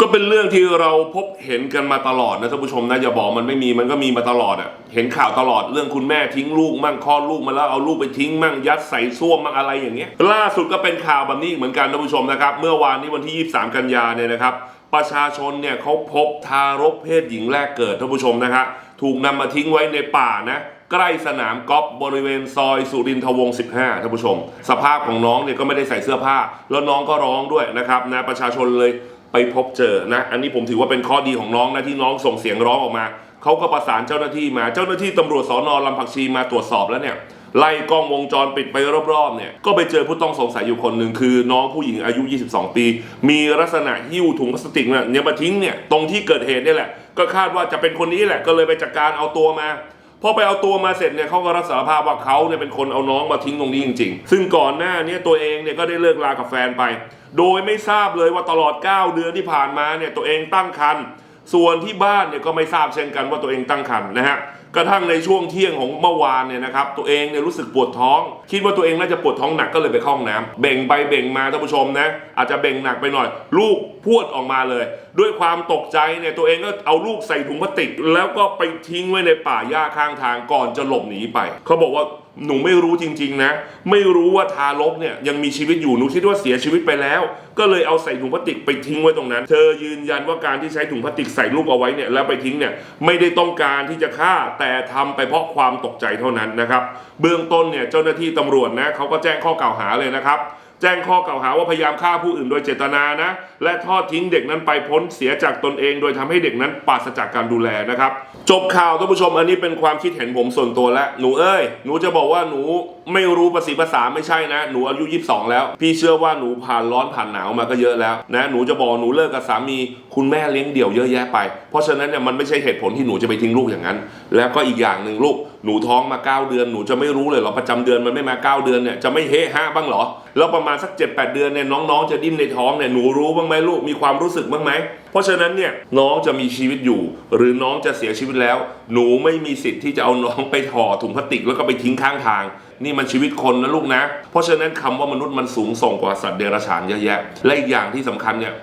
ก็เป็นเรื่องที่เราพบเห็นกันมาตลอดนะท่านผู้ชมนะอย่าบอกมันไม่มีมันก็มีมาตลอดอะเห็นข่าวตลอดเรื่องคุณแม่ทิ้งลูกมั่งคลอดลูกมาแล้วเอาลูกไปทิ้งมั่งยัดใส่ส้วมมั่งอะไรอย่างเงี้ยล่าสุดก็เป็นข่าวแบบนี้เหมือนกันท่านผู้ชมนะครับ เมื่อวานนี้วันที่ 23 กันยาเนี่ยนะครับ ประชาชนเนี่ยเขาพบทารกเพศหญิงแรกเกิดท่านผู้ชมนะครับถูกนำมาทิ้งไว้ในป่านะใกล้สนามกอล์ฟบริเวณซอยสุรินทวงศ์15ท่านผู้ชม สภาพของน้องเนี่ยก็ไม่ได้ใส่เสื้อผ้า แล้วน้องก็ร้องด้วยนะครับนะประชาชนเลย ไปพบเจอนะ อันนี้ผมถือว่าเป็นข้อดีของน้องนะที่น้องส่งเสียงร้องออกมา เขาก็ประสานเจ้าหน้าที่มา เจ้าหน้าที่ตำรวจสอนอลำผักชีมาตรวจสอบแล้วเนี่ย ไล่กล้องวงจรปิดไปรอบๆเนี่ย ก็ไปเจอผู้ต้องสงสัยอยู่คนหนึ่งคือ น้องผู้หญิงอายุ 22 ปี มีลักษณะหิ้วถุงพลาสติกเนี่ยเนี่ยมาทิ้งเนี่ยตรงที่เกิดเหตุเนี่ยแหละ ก็คาดว่าจะเป็นคนนี้แหละ ก็เลยไปจัดการเอาตัวมา พอไปเอาตัวมาเสร็จเนี่ยเขาก็รับสารภาพว่าเขาเนี่ยเป็นคนเอาน้องมาทิ้งตรงนี้จริง ๆ ซึ่งก่อนหน้าเนี้ตัวเองเนี่ยก็ได้เลิกลากับแฟนไป โดยไม่ทราบเลยว่าตลอด 9 เดือนที่ผ่านมาเนี่ยตัวเองตั้งครรภ์ส่วนที่บ้านเนี่ยก็ไม่ทราบเช่นกันว่าตัวเองตั้งครรภ์นะฮะกระทั่งในช่วงเที่ยงของเมื่อวานเนี่ยนะครับตัวเองเนี่ยรู้สึกปวดท้อง คิดว่าตัวเองน่าจะปวดท้องหนักก็เลยไปเข้าห้องน้ำเบ่งไปเบ่งมาท่านผู้ชมนะอาจจะเบ่งหนักไปหน่อย ลูกพวดออกมาเลยด้วยความตกใจเนี่ยตัวเองก็เอาลูกใส่ถุงพลาสติก แล้วก็ไปทิ้งไว้ในป่าหญ้าข้างทางก่อนจะหลบหนีไป เขาบอกว่าหนูไม่รู้จริง ๆ นะ ไม่รู้ว่าทารกเนี่ยยังมีชีวิตอยู่หนูคิดว่าเสียชีวิตไปแล้ว ก็เลยเอาใส่ถุงพลาสติกไปทิ้งไว้ตรงนั้น เธอยืนยันว่าการที่ใช้ถุงพลาสติกใส่ลูกเอาไว้เนี่ยแล้วไปทิ้งเนี่ยไม่ได้ต้องการที่จะฆ่าแต่ทำไปเพราะความตกใจเท่านั้นนะครับ เบื้องต้นเนี่ยเจ้าหน้าที่ตำรวจนะเขาก็แจ้งข้อกล่าวหาเลยนะครับ แจ้งข้อกล่าวหาว่าพยายามฆ่าผู้อื่นโดยเจตนานะ และทอดทิ้งเด็กนั้นไปพ้นเสียจากตนเอง โดยทำให้เด็กนั้นปราศจากการดูแลนะครับ จบข่าวท่านผู้ชมอันนี้เป็นความคิดเห็นผมส่วนตัวแล้วหนูเอ้ยหนูจะบอกว่าหนูไม่รู้ภาษีภาษาไม่ใช่นะ หนูอายุ 22 แล้ว พี่เชื่อว่าหนูผ่านร้อนผ่านหนาวมาก็เยอะแล้วนะหนูจะบอกหนูเลิกกับสามี คุณแม่เลี้ยงเดี่ยวเยอะแยะไป เพราะฉะนั้นเนี่ยมันไม่ใช่เหตุผลที่หนูจะไปทิ้งลูกอย่างนั้น แล้วก็อีกอย่างหนึ่งลูกหนูท้องมา 9 เดือนหนูจะไม่รู้เลยเหรอประจำเดือนมันไม่มา 9 เดือนเนี่ยจะไม่เฮฮะบ้างเหรอแล้วประมาณสัก 7-8 เดือนเนี่ยน้องๆจะดิ้นในท้องเนี่ยหนูรู้บ้างไหมลูกมีความรู้สึกบ้างไหมเพราะฉะนั้นเนี่ยน้องจะมีชีวิตอยู่ หรือน้องจะเสียชีวิตแล้ว หนูไม่มีสิทธิ์ที่จะเอาน้องไปห่อถุงพลาสติกแล้วก็ไปทิ้งข้างทาง นี่มันชีวิตคนนะลูกนะ เพราะฉะนั้นคำว่ามนุษย์มันสูงส่งกว่าสัตว์เดรัจฉานเยอะแยะและอีกอย่างที่สำคัญเนี่ย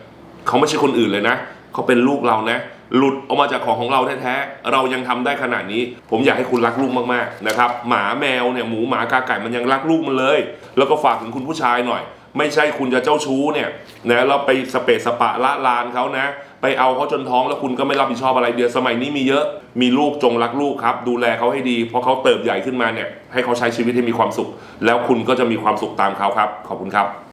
เขาไม่ใช่คนอื่นเลยนะ เขาเป็นลูกเรานะ หลุดออกมาจากของของเราแท้ๆ เรายังทำได้ขนาดนี้ ผมอยากให้คุณรักลูกมากๆนะครับ หมาแมวเนี่ยหมูหมากาไก่มันยังรักลูกมันเลย แล้วก็ฝากถึงคุณผู้ชายหน่อย ไม่ใช่คุณจะเจ้าชู้เนี่ยนะแล้วไปสเปะสปะละลานเขานะ ไปเอาเขาจนท้องแล้วคุณก็ไม่รับผิดชอบอะไรเดียวสมัยนี้มีเยอะ มีลูกจงรักลูกครับ ดูแลเขาให้ดีเพราะเขาเติบใหญ่ขึ้นมาเนี่ยให้เขาใช้ชีวิตให้มีความสุข แล้วคุณก็จะมีความสุขตามเขาครับ ขอบคุณครับ